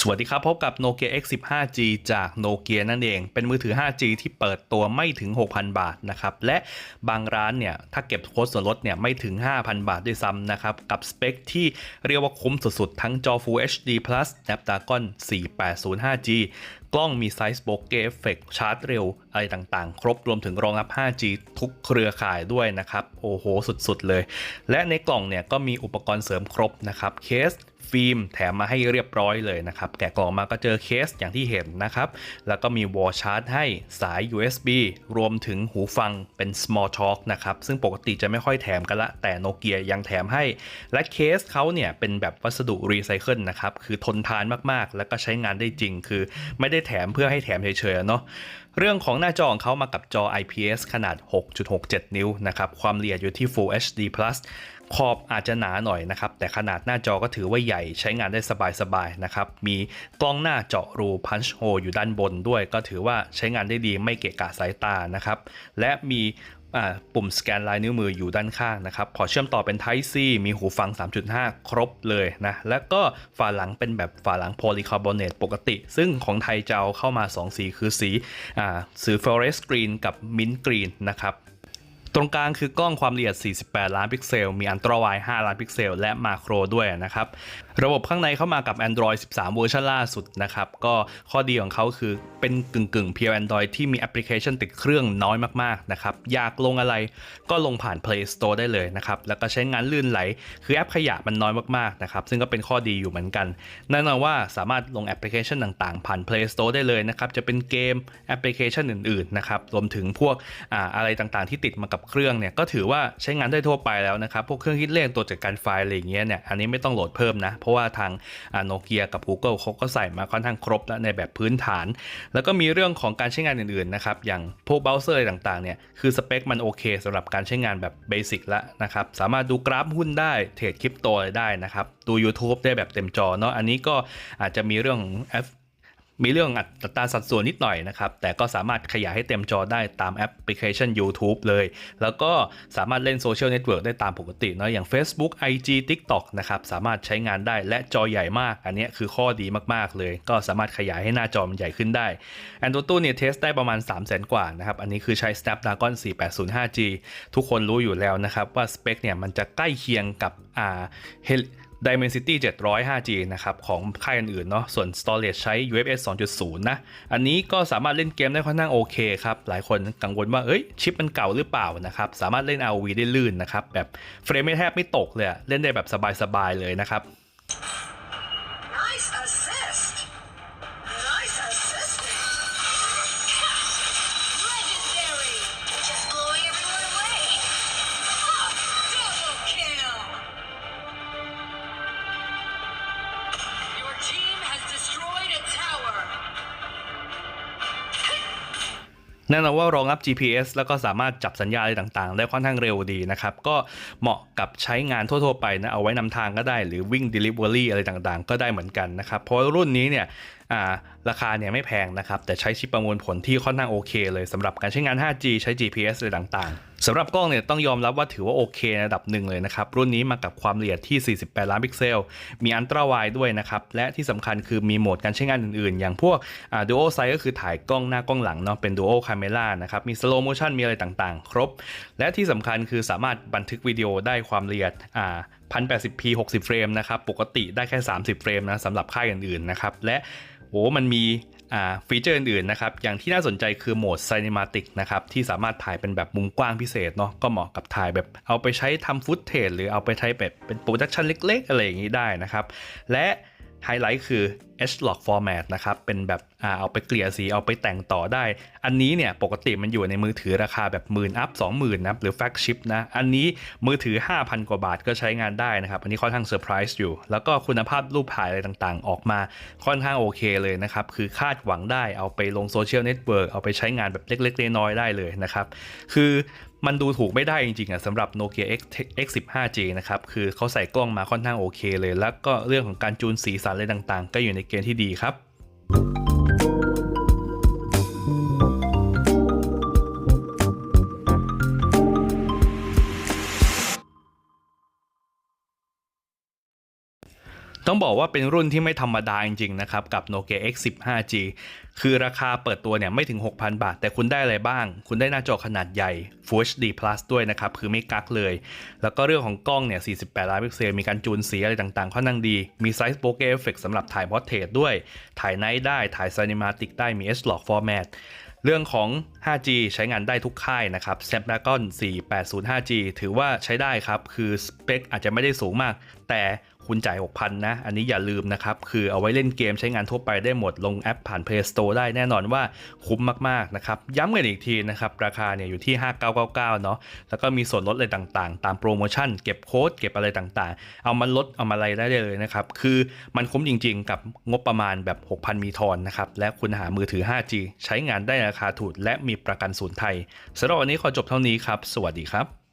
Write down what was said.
สวัสดีครับ พบกับ Nokia X15G จาก Nokia นั่นเอง เป็นมือถือ 5G ที่เปิดตัวไม่ถึง 6,000 บาทนะครับ และบางร้านเนี่ย ถ้าเก็บโค้ดส่วนลดเนี่ย ไม่ถึง 5,000 บาทด้วยซ้ำนะครับ กับสเปคที่เรียกว่าคุ้มสุดๆ ทั้งจอ Full HD Plus Snapdragon 4805G กล้องมีไซส์โบเกเอฟเฟกชาร์จเร็ว อะไรต่างๆ ครบรวมถึงรองรับ 5G ทุกเครือข่ายด้วยนะครับ โอ้โห สุดๆเลย และในกล่องเนี่ยก็มีอุปกรณ์เสริมครบนะครับเคส ฟิล์มแถมมาให้เรียบร้อยเลยนะครับ แกะกล่องมาก็เจอเคสอย่างที่เห็นนะครับ แล้วก็มีวอลชาร์จให้สาย USB รวมถึงหูฟังเป็น small talk นะครับ ซึ่งปกติจะไม่ค่อยแถมกันละ แต่โนเกียยังแถมให้ และเคสเขาเนี่ยเป็นแบบวัสดุรีไซเคิลนะครับ คือทนทานมากๆ แล้วก็ใช้งานได้จริง คือไม่ได้แถมเพื่อให้แถมเฉยๆเนาะเรื่องของหน้าจอของเขามากับจอ IPS ขนาด 6.67 นิ้วนะครับ ความละเอียดอยู่ที่ Full HD Plus ขอบอาจจะหนาหน่อยนะครับ แต่ขนาดหน้าจอก็ถือว่าใหญ่ใช้งานได้สบายๆนะครับ มีกล้องหน้าเจาะรู punch hole อยู่ด้านบนด้วย ก็ถือว่าใช้งานได้ดีไม่เกะกะสายตานะครับ และมีปุ่มสแกนลายนิ้วมืออยู่ด้านข้างนะครับพอเชื่อมต่อเป็น Type C มีหูฟัง 3.5 ครบเลยนะ แล้วก็ฝาหลังเป็นแบบฝาหลังโพลีคาร์บอเนตปกติ ซึ่งของไทยจะเอาเข้ามา 2 สีคือสีอ่าสี forest green กับ mint green นะครับ ตรงกลางคือกล้องความละเอียด 48 ล้านพิกเซล มีอันตราไว5ล้านพิกเซล และมาโครด้วยนะครับ ระบบข้างในเข้ามากับ Android 13 เวอร์ชันล่าสุดนะครับ ก็ข้อดีของเขาคือเป็นกึ่งกึ่งๆ Pure Android ที่มีแอปพลิเคชันติดเครื่องน้อยมากๆนะครับ อยากลงอะไรก็ลงผ่าน Play Store ได้เลยนะครับ แล้วก็ใช้งานลื่นไหล คือแอปขยะมันน้อยมากๆนะครับ ซึ่งก็เป็นข้อดีอยู่เหมือนกันแน่นอนว่าสามารถลงแอปพลิเคชันต่างๆ ผ่าน Play Store ได้เลยนะครับ จะเป็นเกมแอปพลิเคชันอื่นๆนะครับ รวมถึงพวกออะไรต่างๆ ที่ติดมากับเครื่องเนี่ยก็ถือว่าใช้งานได้ทั่วไปแล้วนะครับ พวกเครื่องคิดเลขตัวจัดการไฟล์อะไรอย่างเงี้ยเนี่ย อันนี้ไม่ต้องโหลดเพิ่มนะเพราะว่าทางโนเกียกับ Google เขาก็ใส่มาค่อนข้างครบแล้วในแบบพื้นฐาน แล้วก็มีเรื่องของการใช้งานอื่นๆนะครับอย่างพวกเบราว์เซอร์อะไรต่างๆเนี่ยคือสเปคมันโอเคสำหรับการใช้งานแบบเบสิกแล้วนะครับสามารถดูกราฟหุ้นได้เทรดคริปโตได้นะครับดู YouTube ได้แบบเต็มจอเนาะอันนี้ก็อาจจะมีเรื่องของ มีเรื่องอัตราสัดส่วนนิดหน่อยนะครับ แต่ก็สามารถขยายให้เต็มจอได้ตามแอปพลิเคชัน YouTube เลย แล้วก็สามารถเล่นโซเชียลเน็ตเวิร์กได้ตามปกติเนาะอย่าง Facebook IG TikTok นะครับ สามารถใช้งานได้และจอใหญ่มาก อันนี้คือข้อดีมากๆเลย ก็สามารถขยายให้หน้าจอมันใหญ่ขึ้นได้ Antutu เนี่ยเทสได้ประมาณ3 0 0 0 0 0 กว่านะครับ อันนี้คือใช้ Snapdragon 4805G ทุกคนรู้อยู่แล้วนะครับว่าสเปคเนี่ยมันจะใกล้เคียงกับอ่า Dimensity 700 5G นะครับของค่ายอื่นๆเนาะส่วน Storage ใช้ UFS 2.0 นะ อันนี้ก็สามารถเล่นเกมได้ค่อนข้างโอเคครับ หลายคนกังวลว่าเอ้ยชิปมันเก่าหรือเปล่านะครับ สามารถเล่น ROV ได้ลื่นนะครับ แบบเฟรมไม่แทบไม่ตกเลย เล่นได้แบบสบายๆเลยนะครับ แน่นอนว่ารองรับ GPS แล้วก็สามารถจับสัญญาณอะไรต่างๆ ได้ค่อนข้างเร็วดีนะครับ ก็เหมาะกับใช้งานทั่วๆไปนะ เอาไว้นำทางก็ได้หรือวิ่ง Delivery อะไรต่างๆ ก็ได้เหมือนกันนะครับ เพราะรุ่นนี้เนี่ยราคาเนี่ยไม่แพงนะครับ แต่ใช้ชิปประมวลผลที่ค่อนข้างโอเคเลยสำหรับการใช้งาน 5G ใช้ GPS อะไรต่างๆสำหรับกล้องเนี่ยต้องยอมรับว่าถือว่าโอเคในระดับหนึ่งเลยนะครับ รุ่นนี้มากับความละเอียดที่ 48 ล้านพิกเซล มีอันตราไวด้วยนะครับ และที่สำคัญคือมีโหมดการใช้งานอื่นๆ อย่างพวกอ่า dual size ก็คือถ่ายกล้องหน้ากล้องหลังเนาะเป็น dual camera นะครับมี slow motion มีอะไรต่างๆ ครบ และที่สำคัญคือสามารถบันทึกวิดีโอได้ความละเอียด 1080p 60 เฟรมนะครับ ปกติได้แค่ 30 เฟรมนะสำหรับค่ายอื่นๆนะครับ และโอ้มันมีฟีเจอร์อื่นๆนะครับ อย่างที่น่าสนใจคือโหมด Cinematic นะครับ ที่สามารถถ่ายเป็นแบบมุมกว้างพิเศษเนาะ ก็เหมาะกับถ่ายแบบเอาไปใช้ทำฟุตเทจหรือเอาไปใช้แบบเป็นโปรดักชันเล็กๆ อะไรอย่างนี้ได้นะครับ และ ไฮไลท์คือ H-Log format นะครับ เป็นแบบอเอาไปเกลี่ยสี เอาไปแต่งต่อได้ อันนี้เนี่ยปกติมันอยู่ในมือถือราคาแบบหมื่นอัพสองหมื่นนะหรือแฟกชิปนะ อันนี้มือถือ 5,000 กว่าบาทก็ใช้งานได้นะครับ อันนี้ค่อนข้างเซอร์ไพรส์อยู่ แล้วก็คุณภาพรูปถ่ายอะไรต่างๆ ออกมาค่อนข้างโอเคเลยนะครับ คือคาดหวังได้เอาไปลงโซเชียลเน็ตเวิร์กเอาไปใช้งานแบบเล็กๆน้อยๆได้เลยนะครับ คือมันดูถูกไม่ได้จริงๆอะสำหรับ Nokia X X15G นะครับ คือเขาใส่กล้องมาค่อนข้างโอเคเลย แล้วก็เรื่องของการจูนสีสันอะไรต่างๆ ก็อยู่ในเกณฑ์ที่ดีครับ ต้องบอกว่าเป็นรุ่นที่ไม่ธรรมดาจริงๆนะครับกับ Nokia X10 5G คือราคาเปิดตัวเนี่ยไม่ถึง 6,000 บาท แต่คุณได้อะไรบ้าง คุณได้หน้าจอขนาดใหญ่ Full HD Plus ด้วยนะครับ คือไม่กักเลย แล้วก็เรื่องของกล้องเนี่ย 48 ล้านพิกเซล มีการจูนสีอะไรต่างๆ ค่อนข้างดี มีไซส์โ bokeh effect สำหรับถ่าย portrait ด้วย ถ่าย night ได้ ถ่าย cinematic ได้ มี S-Log format เรื่องของ 5G ใช้งานได้ทุกค่ายนะครับ Snapdragon 480 5G ถือว่าใช้ได้ครับ คือสเปคอาจจะไม่ได้สูงมาก แต่ คุณจ่าย 6,000 นะ อันนี้อย่าลืมนะครับ คือเอาไว้เล่นเกมใช้งานทั่วไปได้หมดลงแอปผ่าน Play Store ได้แน่นอนว่าคุ้มมากๆนะครับ ย้ำกันอีกทีนะครับ ราคาเนี่ยอยู่ที่ 5999 เนาะแล้วก็มีส่วนลดอะไรต่างๆ ตามโปรโมชั่น เก็บโค้ดเก็บอะไรต่างๆ เอามาลดเอามาอะไรได้เลยนะครับ คือมันคุ้มจริงๆ กับงบประมาณแบบ 6,000 มีทอนนะครับและคุณหามือถือ 5G ใช้งานได้ราคาถูกและมีประกันศูนย์ไทยสำหรับวันนี้ขอจบเท่านี้ครับ สวัสดีครับ